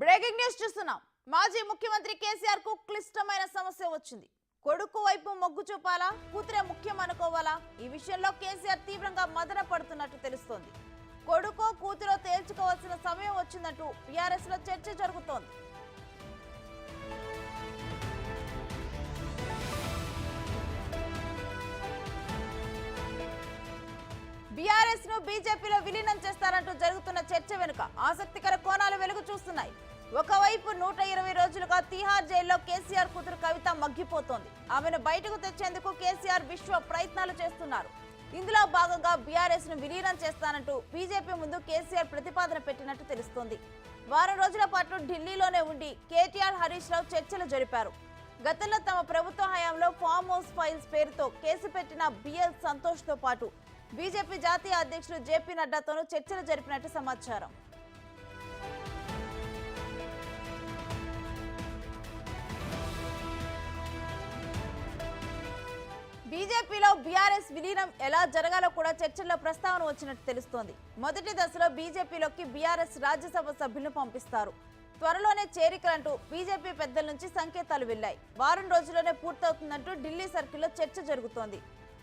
Breaking news చూస్తున్నాం. మాజీ ముఖ్యమంత్రి కేసీఆర్కు క్లిష్టమైన సమస్య వచ్చింది. కొడుకు వైపు మొగ్గు చూపాలా? కూతురే ముఖ్యం అనుకోవాలా? ఈ విషయంలో కేసీఆర్ తీవ్రంగా మదన పడుతున్నట్టు తెలుస్తోంది. కొడుకో కూతురో తేల్చుకోవాల్సిన సమయం వచ్చిందంటూ బీఆర్ఎస్లో చర్చ జరుగుతోంది. బీజేపీలో విలీనం చేస్తారంటూ జరుగుతున్న చర్చ వెనుక ఆసక్తికర కోణాలు వెలుగు చూస్తున్నాయి. ఒకవైపు నూట ఇరవై రోజులుగా తీహార్ జైల్లో కేసీఆర్ కూతురు కవిత మగ్గిపోతోంది. ఆమెను బయటకు తెచ్చేందుకు కేసీఆర్ విశ్వ ప్రయత్నాలు చేస్తున్నారు. ఇందులో భాగంగా బీఆర్ఎస్ను విలీనం చేస్తానంటూ బీజేపీ ముందు కేసీఆర్ ప్రతిపాదన పెట్టినట్టు తెలుస్తోంది. వారం రోజుల పాటు ఢిల్లీలోనే ఉండి కేటీఆర్ హరీష్ రావు చర్చలు జరిపారు. గతంలో తమ ప్రభుత్వ హయాంలో ఫామ్ హౌస్ ఫైల్స్ పేరుతో కేసు పెట్టిన బిఎల్ సంతోష్తో పాటు బీజేపీ జాతీయ అధ్యక్షుడు జేపీ నడ్డాతోనూ చర్చలు జరిపినట్టు సమాచారం. బీజేపీలో బీఆర్ఎస్ విలీనం ఎలా జరగాలో కూడా చర్చల్లో ప్రస్తావన వచ్చినట్టు తెలుస్తోంది. మొదటి దశలో బీజేపీలోకి బీఆర్ఎస్ రాజ్యసభ సభ్యులను పంపిస్తారు. త్వరలోనే చేరికలంటూ బీజేపీ పెద్దల నుంచి సంకేతాలు వెళ్ళాయి వారం రోజుల్లోనే పూర్తవుతుందంటూ ఢిల్లీ సర్కిల్లో చర్చ జరుగుతోంది.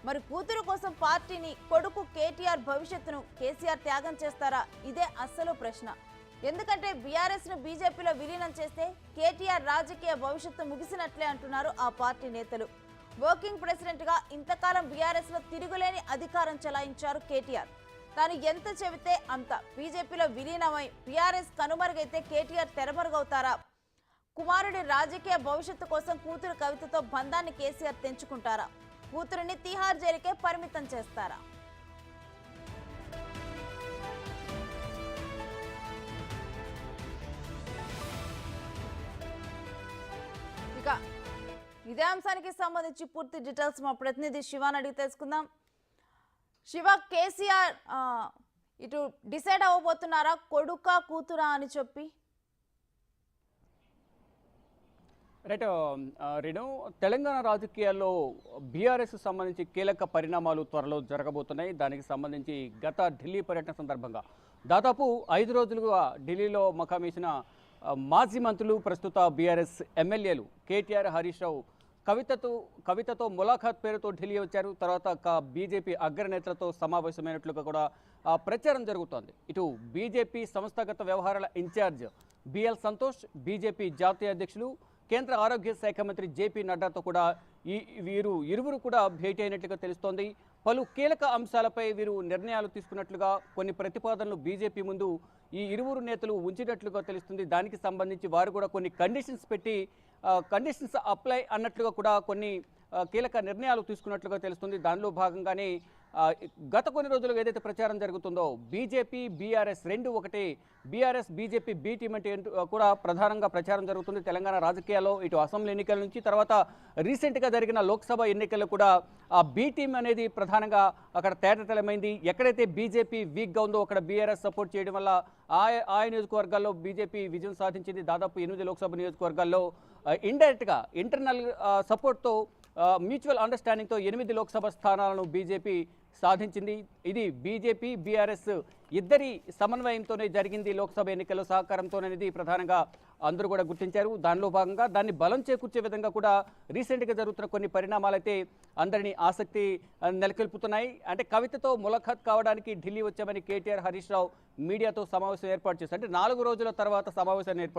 మరి కూతురు కోసం పార్టీని కొడుకు కేటీఆర్ భవిష్యత్తును కేసీఆర్ త్యాగం చేస్తారా? ఇదే అస్సలు ప్రశ్న. ఎందుకంటే బీఆర్ఎస్ను బీజేపీలో విలీనం చేస్తే కేటీఆర్ రాజకీయ భవిష్యత్తు ముగిసినట్లే అంటున్నారు ఆ పార్టీ నేతలు. వర్కింగ్ ప్రెసిడెంట్గా ఇంతకాలం బీఆర్ఎస్లో తిరుగులేని అధికారం చెలాయించారు కేటీఆర్. తాను ఎంత చెబితే అంత. బీజేపీలో విలీనమై బీఆర్ఎస్ కనుమరుగైతే కేటీఆర్ తెరమరుగవుతారా? కుమారుడి రాజకీయ భవిష్యత్తు కోసం కూతురు కవితతో బంధాన్ని కేసీఆర్ తెంచుకుంటారా? కూతురిని తిహార్ జైలుకే పరిమితం చేస్తారా? ఇక ఇదే అంశానికి సంబంధించి పూర్తి డీటెయిల్స్ మా ప్రతినిధి శివాని అడిగి తెలుసుకుందాం. శివ కేసీఆర్ ఇటు డిసైడ్ అవ్వబోతున్నారా? కొడుకా కూతురా అని చెప్పి రైట్ రేణు తెలంగాణ రాజకీయాల్లో బీఆర్ఎస్ సంబంధించి కీలక పరిణామాలు త్వరలో జరగబోతున్నాయి. దానికి సంబంధించి గత ఢిల్లీ పర్యటన సందర్భంగా దాదాపు ఐదు రోజులుగా ఢిల్లీలో మకామేసిన మాజీ మంత్రులు ప్రస్తుత బీఆర్ఎస్ ఎమ్మెల్యేలు కేటీఆర్ హరీష్ రావు కవితతో కవితతో ములాఖాత్ పేరుతో ఢిల్లీ వచ్చారు. తర్వాత బీజేపీ అగ్రనేతలతో సమావేశమైనట్లుగా కూడా ప్రచారం జరుగుతోంది. ఇటు బీజేపీ సంస్థాగత వ్యవహారాల ఇన్ఛార్జ్ బిఎల్ సంతోష్ బీజేపీ జాతీయ అధ్యక్షులు కేంద్ర ఆరోగ్య శాఖ మంత్రి జేపీ నడ్డాతో కూడా ఈ వీరు ఇరువురు కూడా భేటీ అయినట్లుగా తెలుస్తోంది. పలు కీలక అంశాలపై వీరు నిర్ణయాలు తీసుకున్నట్లుగా కొన్ని ప్రతిపాదనలు బీజేపీ ముందు ఈ ఇరువురు నేతలు ఉంచినట్లుగా తెలుస్తుంది. దానికి సంబంధించి వారు కూడా కొన్ని కండిషన్స్ పెట్టి కండిషన్స్ అప్లై అన్నట్లుగా కూడా కొన్ని కీలక నిర్ణయాలు తీసుకున్నట్లుగా తెలుస్తుంది. దానిలో భాగంగానే గత కొన్ని రోజులుగా ఏదైతే ప్రచారం జరుగుతుందో బీజేపీ బీఆర్ఎస్ రెండు ఒకటి. బీఆర్ఎస్ బీజేపీ బీ టీం అంటే కూడా ప్రధానంగా ప్రచారం జరుగుతుంది తెలంగాణ రాజకీయాల్లో. ఇటు అసెంబ్లీ ఎన్నికల నుంచి తర్వాత రీసెంట్గా జరిగిన లోక్సభ ఎన్నికల్లో కూడా ఆ బీ టీం అనేది ప్రధానంగా అక్కడ తేటతెలమైంది. ఎక్కడైతే బీజేపీ వీక్గా ఉందో అక్కడ బీఆర్ఎస్ సపోర్ట్ చేయడం వల్ల ఆయా ఆ నియోజకవర్గాల్లో బీజేపీ విజయం సాధించింది. దాదాపు ఎనిమిది లోక్సభ నియోజకవర్గాల్లో ఇండైరెక్ట్గా ఇంటర్నల్ సపోర్ట్తో మ్యూచువల్ అండర్స్టాండింగ్తో ఎనిమిది లోక్సభ స్థానాలను బీజేపీ సాధించింది. ఇది బీజేపీ బీఆర్ఎస్ ఇద్దరి సమన్వయంతోనే జరిగింది లోక్సభ ఎన్నికల సహకారంతోనేది ప్రధానంగా అందరూ కూడా గుర్తించారు. దానిలో భాగంగా దాన్ని బలం చేకూర్చే విధంగా కూడా రీసెంట్గా జరుగుతున్న కొన్ని పరిణామాలైతే అందరినీ ఆసక్తి నెలకొల్పుతున్నాయి. అంటే కవితతో ములఖత్ కావడానికి ఢిల్లీ వచ్చామని కేటీఆర్ హరీష్ రావు మీడియాతో సమావేశం ఏర్పాటు చేశారు. అంటే నాలుగు రోజుల తర్వాత సమావేశాన్ని ఏర్పాటు